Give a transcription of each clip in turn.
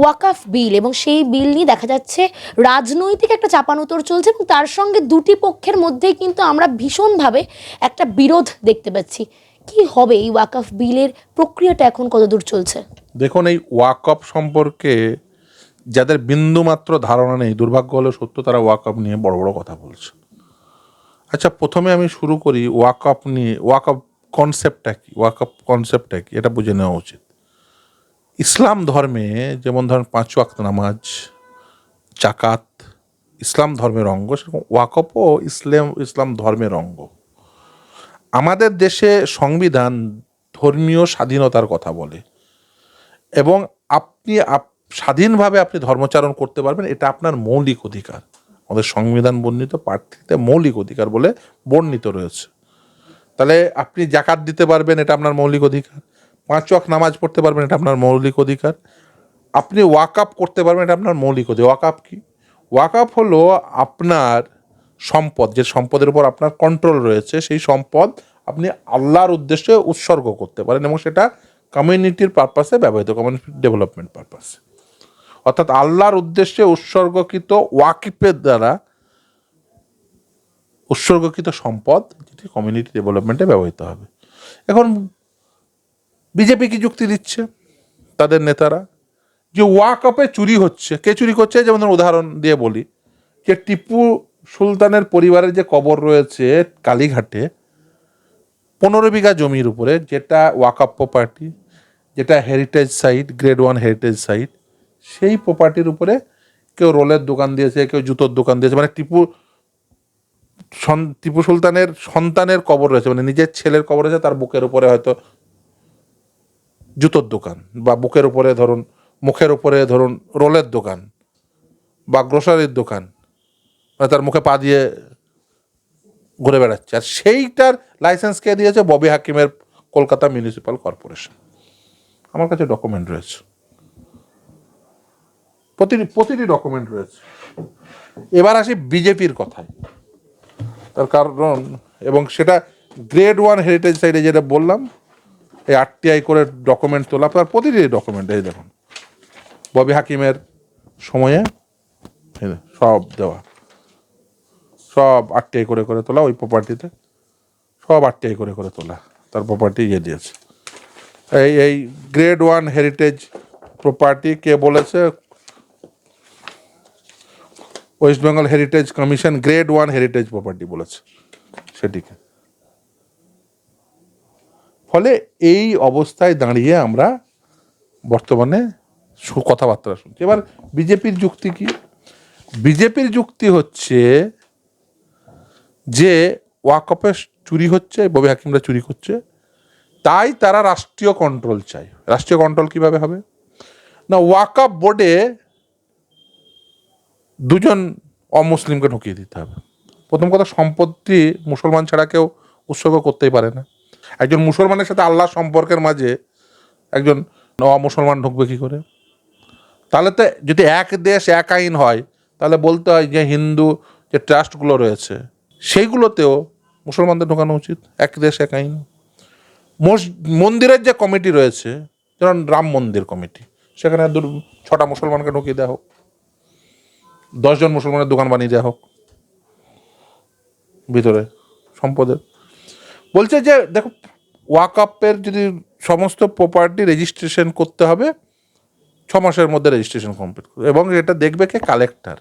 ওয়াকাফ বিল এবং সেই বিল নিয়ে দেখা যাচ্ছে রাজনৈতিক একটা চাপানোতর চলছে এবং তার সঙ্গে দুটি পক্ষের মধ্যেই কিন্তু আমরা ভীষণভাবে একটা বিরোধ দেখতে পাচ্ছি। কি হবে এই ওয়াকাফ বিলের প্রক্রিয়াটা এখন কতদূর চলছে? দেখুন, এই ওয়াকআপ সম্পর্কে যাদের বিন্দুমাত্র ধারণা নেই, দুর্ভাগ্য হলে সত্য, তারা ওয়াকআপ নিয়ে বড় বড় কথা বলছে। আচ্ছা প্রথমে আমি শুরু করি ওয়াকআপ নিয়ে ওয়াকআপ কনসেপ্টটা কি? ওয়াকআপ কনসেপ্টটা কি? এটা বুঝে নেওয়া উচিত। ইসলাম ধর্মে যেমন ধরেন পাঁচ ওয়াক্ত নামাজ জাকাত ইসলাম ধর্মের অঙ্গ, সেরকম ওয়াকফও ইসলাম ইসলাম ধর্মের অঙ্গ। আমাদের দেশে সংবিধান ধর্মীয় স্বাধীনতার কথা বলে এবং আপনি আপ- স্বাধীনভাবে আপনি ধর্মচারণ করতে পারবেন, এটা আপনার মৌলিক অধিকার। আমাদের সংবিধান বর্ণিত প্রার্থীতে মৌলিক অধিকার বলে বর্ণিত রয়েছে। তাহলে আপনি জাকাত দিতে পারবেন, এটা আপনার মৌলিক অধিকার। পাঁচ ওয়াক্ত নামাজ পড়তে পারবেন, এটা আপনার মৌলিক অধিকার। আপনি ওয়াকআপ করতে পারবেন, এটা আপনার মৌলিক অধিকার। ওয়াকআপ কি? ওয়াকআপ হলো আপনার সম্পদ, যে সম্পদের উপর আপনার কন্ট্রোল রয়েছে, সেই সম্পদ আপনি আল্লাহর উদ্দেশ্যে উৎসর্গ করতে পারেন এবং সেটা কমিউনিটির পারপাসে ব্যবহৃত কমিউনিটি ডেভেলপমেন্ট পারপাসে অর্থাৎ আল্লাহর উদ্দেশ্যে উৎসর্গকৃত ওয়াকিফের দ্বারা উৎসর্গকৃত সম্পদ, যেটি কমিউনিটি ডেভেলপমেন্টে ব্যবহৃত হবে। এখন বিজেপি কি যুক্তি দিচ্ছে? তাদের নেতারা? যে ওয়াকআপে চুরি হচ্ছে। কে চুরি করছে? যেমন উদাহরণ দিয়ে বলি। যে টিপু সুলতানের পরিবারের যে কবর রয়েছে কালীঘাটে, পনেরো বিঘা জমির উপরে, যেটা ওয়াকআপ প্রপার্টি যেটা heritage site grade one heritage site সেই প্রপার্টির উপরে কেউ রোলের দোকান দিয়েছে, কেউ জুতোর দোকান দিয়েছে। মানে টিপু টিপু সুলতানের সন্তানের কবর রয়েছে। মানে নিজের ছেলের কবর রয়েছে, তার বুকের উপরে হয়তো জুতোর দোকান বা বুকের উপরে ধরুন, মুখের উপরে ধরুন, রোলের দোকান বা গ্রোসারির দোকান মানে তার মুখে পা দিয়ে ঘুরে বেড়াচ্ছে। আর সেইটার লাইসেন্স কে দিয়েছে? ববি হাকিমের কলকাতা মিউনিসিপ্যাল কর্পোরেশন আমার কাছে ডকুমেন্ট রয়েছে। প্রতিটি প্রতিটি ডকুমেন্ট রয়েছে। এবার আসি বিজেপির কথায়। তার কারণ এবং সেটা গ্রেড ওয়ান হেরিটেজ সাইডে যেটা বললাম এই আরটিআই করে ডকুমেন্ট তোলা, তার প্রতিটি ডকুমেন্ট এই দেখুন। ববি হাকিমের সময়ে সব দেওয়া। সব আরটিআই করে করে তোলা ওই প্রপার্টিতে সব আরটিআই করে করে তোলা, তার প্রপার্টি ইয়ে দিয়েছে। এই এই গ্রেড ওয়ান হেরিটেজ প্রপার্টি কে বলেছে? West Bengal heritage commission grade one heritage property বলেছে, সেটিকে। ফলে এই অবস্থায় দাঁড়িয়ে আমরা বর্তমানে কথাবার্তা শুনছি। এবার বিজেপির যুক্তি কি? বিজেপির যুক্তি হচ্ছে যে ওয়াকপে চুরি হচ্ছে, ববি হাকিমরা চুরি করছে, তাই তারা রাষ্ট্রীয় কন্ট্রোল চায়। রাষ্ট্রীয় কন্ট্রোল কীভাবে হবে? না ওয়াকআপ বোর্ডে দুজন অমুসলিমকে ঢুকিয়ে দিতে হবে। প্রথম কথা, সম্পত্তি মুসলমান ছাড়া কেউ উৎসর্গ করতেই পারে না। একজন মুসলমানের সাথে আল্লাহ সম্পর্কের মাঝে একজন অমুসলমান ঢুকবে কী করে? তাহলে তো যদি এক দেশ এক আইন হয়, তাহলে বলতে হয় যে হিন্দু যে ট্রাস্টগুলো রয়েছে, সেইগুলোতেও মুসলমানদের ঢোকানো উচিত, এক দেশ এক আইন। মন্দিরের যে কমিটি রয়েছে, যেমন রাম মন্দির কমিটি, সেখানে দু- ছটা মুসলমানকে ঢুকিয়ে দেওয়া হোক, দশজন মুসলমানের দোকান বানিয়ে দেওয়া হোক, ভিতরে সম্পদের। বলছে যে, দেখো ওয়াকআপের যদি সমস্ত প্রপার্টি রেজিস্ট্রেশন করতে হবে, ছ মাসের মধ্যে রেজিস্ট্রেশন কমপ্লিট করবে এবং এটা দেখবে কে? কালেক্টর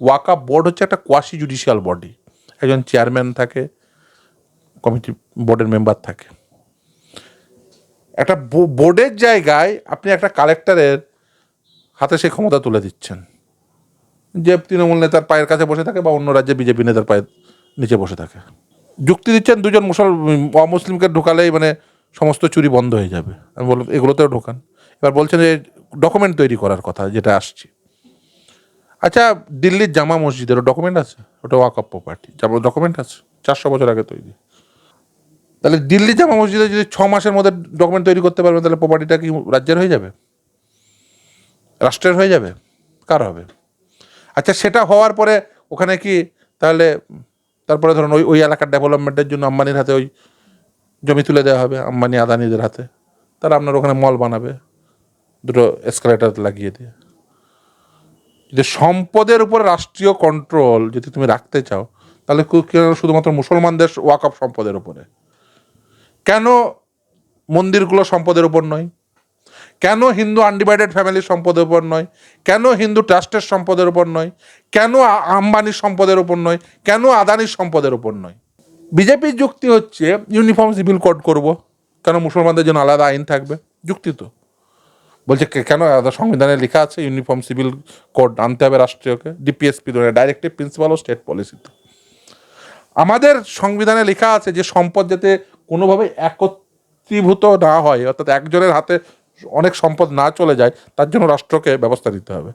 ওয়াকআপ বোর্ড হচ্ছে একটা কোয়াসি জুডিশিয়াল বডি একজন চেয়ারম্যান থাকে কমিটি বোর্ডের মেম্বার থাকে। একটা বোর্ডের জায়গায় আপনি একটা কালেক্টরের হাতে সেই ক্ষমতা তুলে দিচ্ছেন। যে তৃণমূল নেতার পায়ের কাছে বসে থাকে বা অন্য রাজ্যে বিজেপি নেতার পায়ের নিচে বসে থাকে। যুক্তি দিচ্ছেন দুজন মুসল, অমুসলিমকে ঢোকালেই মানে সমস্ত চুরি বন্ধ হয়ে যাবে। আমি বললাম, এগুলোতেও ঢোকান। এবার বলছেন যে, ডকুমেন্ট তৈরি করার কথা, যেটা আসছে। আচ্ছা দিল্লির জামা মসজিদের ডকুমেন্ট আছে? ওটা ওয়াকআপ প্রপার্টি। জামা ডকুমেন্ট আছে? চারশো বছর আগে তৈরি। তাহলে দিল্লি জামা মসজিদে যদি ছ মাসের মধ্যে ডকুমেন্ট তৈরি করতে পারবে তাহলে প্রপার্টিটা কি রাজ্যের হয়ে যাবে? রাষ্ট্রের হয়ে যাবে? কার হবে? আচ্ছা সেটা হওয়ার পরে ওখানে কি তাহলে তারপরে ধরুন ওই ওই এলাকার ডেভেলপমেন্টের জন্য আম্বানির হাতে ওই জমি তুলে দেওয়া হবে, আম্বানি আদানিদের হাতে। তারা আপনার ওখানে মল বানাবে, দুটো এসকালেটার লাগিয়ে দিয়ে। যে সম্পদের উপর রাষ্ট্রীয় কন্ট্রোল যদি তুমি রাখতে চাও, তাহলে শুধুমাত্র মুসলমানদের ওয়াকফ সম্পদের উপরে? কেন মন্দিরগুলো সম্পদের উপর নয়? কেন হিন্দু আনডিভাইডেড ফ্যামিলির সম্পদের উপর নয়? কেন হিন্দু ট্রাস্টের সম্পদের উপর নয়? কেন আম্বানির সম্পদের উপর নয়? কেন আদানির সম্পদের উপর নয়? বিজেপির যুক্তি হচ্ছে ইউনিফর্ম সিভিল কোড করব। কেন মুসলমানদের জন্য আলাদা আইন থাকবে? যুক্তি তো। বলছে কেন সংবিধানে লেখা আছে ইউনিফর্ম সিভিল কোড আনতে হবে রাষ্ট্রীয়কে? ডিপিএসপি ধরে ডাইরেক্টিভ প্রিন্সিপাল ও স্টেট পলিসিতে আমাদের সংবিধানে লেখা আছে যে সম্পদ যাতে কোনোভাবে একত্রীভূত না হয়, অর্থাৎ একজনের হাতে অনেক সম্পদ না চলে যায়, তার জন্য রাষ্ট্রকে ব্যবস্থা নিতে হবে।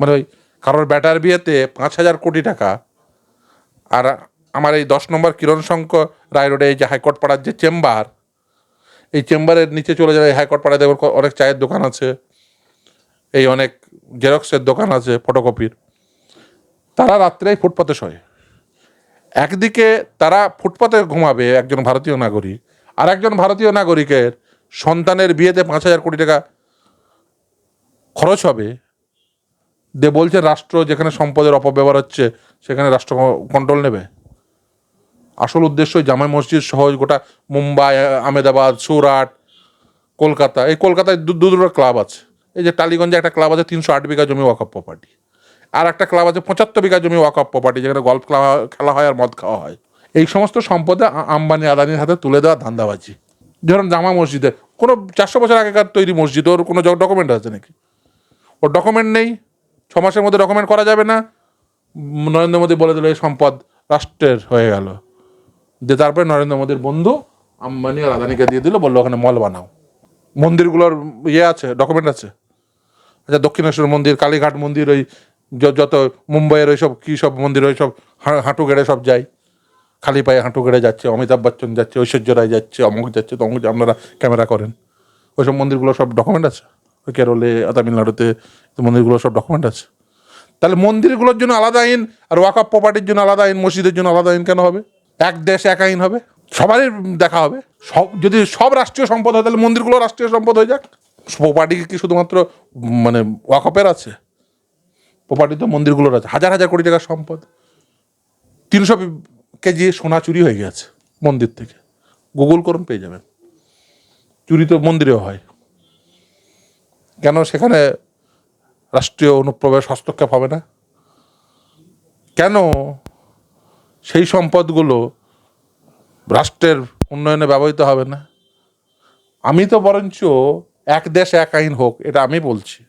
মানে ওই কারোর ব্যাটার বিয়েতে পাঁচ হাজার কোটি টাকা, আর আমার এই দশ নম্বর কিরণ শঙ্কর রায় রোডে এই যে হাইকোর্ট পাড়ার যে চেম্বার, এই চেম্বারের নিচে চলে যাবে হাইকোর্ট পাড়ায় দেখবেন অনেক চায়ের দোকান আছে, এই অনেক জেরক্সের দোকান আছে ফটোকপির। তারা রাত্রে ফুটপাতে শোয়। একদিকে তারা ফুটপাতে ঘুমাবে একজন ভারতীয় নাগরিক আর একজন ভারতীয় নাগরিকের সন্তানের বিয়েতে পাঁচ হাজার কোটি টাকা খরচ হবে। দে বলছে রাষ্ট্র যেখানে সম্পদের অপব্যবহার হচ্ছে, সেখানে রাষ্ট্র কন্ট্রোল নেবে। আসল উদ্দেশ্য জামাই মসজিদ সহ গোটা মুম্বাই, আহমেদাবাদ, সুরাট, কলকাতা। এই কলকাতায় দু দুটো ক্লাব আছে। এই যে টালিগঞ্জে একটা ক্লাব আছে, তিনশো আট বিঘা জমি ওয়াকফ প্রপার্টি আর একটা ক্লাব আছে, পঁচাত্তর বিঘা জমি ওয়াকফ প্রপার্টি যেখানে গল্ফ খেলা হয় আর মদ খাওয়া হয়। এই সমস্ত সম্পদে আম্বানি, আদানির হাতে তুলে দেওয়া ধান্দাবাজি। ধরুন জামা মসজিদে, কোনো চারশো বছর আগেকার তৈরি মসজিদ, ওর কোনো ডকুমেন্ট আছে নাকি? ওর ডকুমেন্ট নেই, ছ মাসের মধ্যে ডকুমেন্ট করা যাবে না? নরেন্দ্র মোদী বলে দিল, এই সম্পদ রাষ্ট্রের হয়ে গেল। দিয়ে তারপরে নরেন্দ্র মোদীর বন্ধু আম্বানি আর আদানিকে দিয়ে দিল, বলল, ওখানে মল বানাও। মন্দিরগুলোর ইয়ে আছে ডকুমেন্ট আছে। আচ্ছা দক্ষিণেশ্বর মন্দির, কালীঘাট মন্দির, ওই যত মুম্বাইয়ের ওই সব কী সব মন্দির, ওই সব হাঁটু গেড়ে সব যায়। খালি পায়ে হাঁটু গেড়ে যাচ্ছে, অমিতাভ বচ্চন যাচ্ছে, ঐশ্বর্য রায় যাচ্ছে, অমুক যাচ্ছে, তমুক যা- আপনারা ক্যামেরা করেন। ওইসব মন্দিরগুলো সব ডকুমেন্ট আছে। ওই কেরলে, তামিলনাড়ুতে মন্দিরগুলো সব ডকুমেন্ট আছে। তাহলে মন্দিরগুলোর জন্য আলাদা আইন আর ওয়াকআপ প্রপার্টির জন্য আলাদা আইন, মসজিদের জন্য আলাদা আইন কেন হবে? এক দেশ, এক আইন হবে? সবারই দেখা হবে। সব, যদি সব রাষ্ট্রীয় সম্পদ হয়, তাহলে মন্দিরগুলো রাষ্ট্রীয় সম্পদ হয়ে যাক। প্রপার্টি কি শুধুমাত্র মানে ওয়াকপের আছে? প্রপার্টি তো মন্দিরগুলোর আছে। হাজার হাজার কোটি টাকার সম্পদ। তিনশো কেজি সোনা চুরি হয়ে গেছে মন্দির থেকে। গুগল করুন, পেয়ে যাবেন। চুরি তো মন্দিরেও হয়। কেন সেখানে রাষ্ট্রীয় অনুপ্রবেশ হস্তক্ষেপ হবে না? কেন সেই সম্পদগুলো রাষ্ট্রের উন্নয়নে ব্যবহৃত হবে না? আমি তো বরঞ্চ এক দেশ এক আইন হোক, এটা আমি বলছি।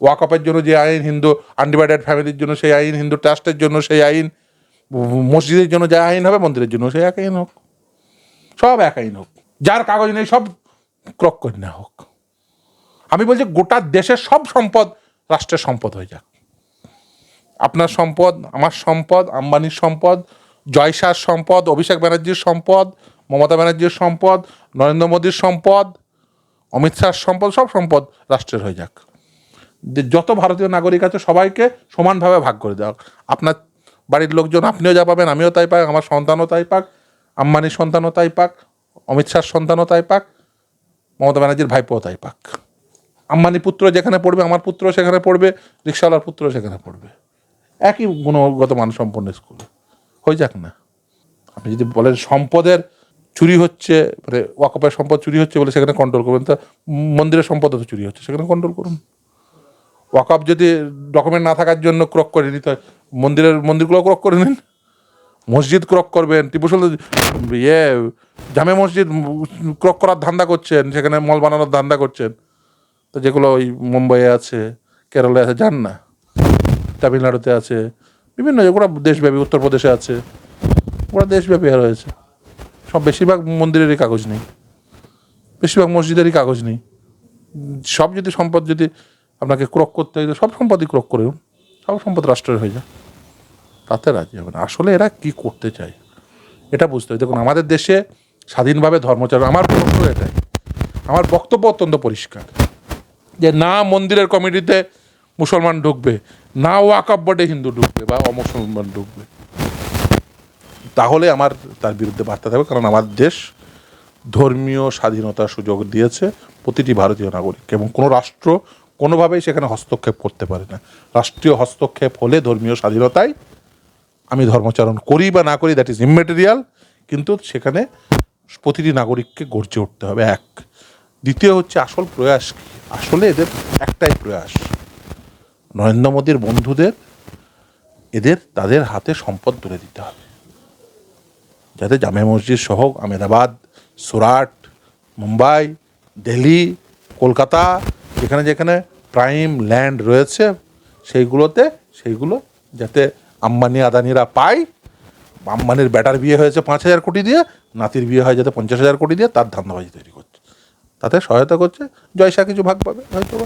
ওয়াকপের জন্য যে আইন, হিন্দু, আনডিভাইডেড ফ্যামিলির জন্য সেই আইন, হিন্দু ট্রাস্টের জন্য সেই আইন মসজিদের জন্য যা আইন হবে, মন্দিরের জন্য সেই এক আইন হোক। সব এক আইন হোক। যার কাগজ নেই, সব ক্রক করে না হোক। আমি বলছি গোটা দেশের সব সম্পদ রাষ্ট্রের সম্পদ হয়ে যাক। আপনার সম্পদ, আমার সম্পদ, আম্বানির সম্পদ, জয়সার সম্পদ, অভিষেক ব্যানার্জির সম্পদ, মমতা ব্যানার্জির সম্পদ, নরেন্দ্র মোদীর সম্পদ, অমিত শাহর সম্পদ, সব সম্পদ রাষ্ট্রের হয়ে যাক। যত ভারতীয় নাগরিক আছে, সবাইকে সমানভাবে ভাগ করে দেওয়া। আপনার বাড়ির লোকজন আপনিও যা পাবেন, আমিও তাই পাই আমার সন্তানও তাই পাক আম্বানির সন্তানও তাই পাক, অমিত শাহর সন্তানও তাই পাক, মমতা ব্যানার্জির ভাইপোও তাই পাক। আম্বানি পুত্র যেখানে পড়বে, আমার পুত্র সেখানে পড়বে, রিক্সাওয়ালার পুত্র সেখানে পড়বে। একই গুণগত মানসম্পন্ন স্কুল। হয়ে যাক না। আপনি যদি বলেন সম্পদের চুরি হচ্ছে মানে ওয়াকপের সম্পদ চুরি হচ্ছে বলে সেখানে কন্ট্রোল করবেন, তা মন্দিরের সম্পদও তো চুরি হচ্ছে, সেখানে কন্ট্রোল করুন। ওয়াকআপ যদি ডকুমেন্ট না থাকার জন্য ক্রক করে নিতে হয় মন্দিরের মন্দিরগুলো ক্রক করে নিন। মসজিদ ক্রক করবেন। টিপু সুলতান ইয়ে জামে মসজিদ ক্রক করার ধান্দা করছেন, সেখানে মল বানানোর ধান্দা করছেন। তো যেগুলো ওই মুম্বাইয়ে আছে কেরলে আছে যান না। তামিলনাড়ুতে আছে। বিভিন্ন ওরা দেশব্যাপী, উত্তরপ্রদেশে আছে। ওরা দেশব্যাপী রয়েছে। সব বেশিরভাগ মন্দিরেরই কাগজ নেই। বেশিরভাগ মসজিদেরই কাগজ নেই। সব যদি সম্পদ যদি আপনাকে ক্রক করতে হয়, সব সম্পদই ক্রক করে সব সম্পদ রাষ্ট্রের হয়ে যায়। তাতে রাজি হবে না। আসলে এরা কি করতে চায়? এটা বুঝতে হবে। দেখুন, আমাদের দেশে স্বাধীনভাবে ধর্মচারণ আমার প্রশ্ন এটাই। আমার বক্তব্য অত্যন্ত পরিষ্কার। যে না মন্দিরের কমিটিতে মুসলমান ঢুকবে, না ওয়াকাব বোর্ডে হিন্দু ঢুকবে বা অমুসলমান ঢুকবে। তাহলে আমার তার বিরুদ্ধে বার্তা থাকবে, কারণ আমার দেশ ধর্মীয় স্বাধীনতার সুযোগ দিয়েছে প্রতিটি ভারতীয় নাগরিক এবং কোনো রাষ্ট্র কোনোভাবেই সেখানে হস্তক্ষেপ করতে পারে না। রাষ্ট্রীয় হস্তক্ষেপ হলে ধর্মীয় স্বাধীনতায় আমি ধর্মাচরণ করি বা না করি দ্যাট ইজ ইমমেটেরিয়াল কিন্তু সেখানে প্রতিটি নাগরিককে গর্জে উঠতে হবে, এক। দ্বিতীয় হচ্ছে আসল প্রয়াস কি? আসলে এদের একটাই প্রয়াস। নরেন্দ্র মোদীর বন্ধুদের, এদের তাদের হাতে সম্পদ তুলে দিতে হবে। যাতে জামে মসজিদ সহ আহমেদাবাদ, সুরাট, মুম্বাই, দিল্লি, কলকাতা, যেখানে যেখানে প্রাইম ল্যান্ড রয়েছে, সেইগুলোতে, সেইগুলো যাতে আম্বানি আদানিরা পায় আম্বানির ব্যাটার বিয়ে হয়েছে পাঁচ হাজার কোটি দিয়ে, নাতির বিয়ে হয়ে যাতে পঞ্চাশ হাজার কোটি দিয়ে, তার ধান্দাবাজি তৈরি করছে তাতে সহায়তা করছে জয়সা কিছু ভাগ পাবে হয়তো।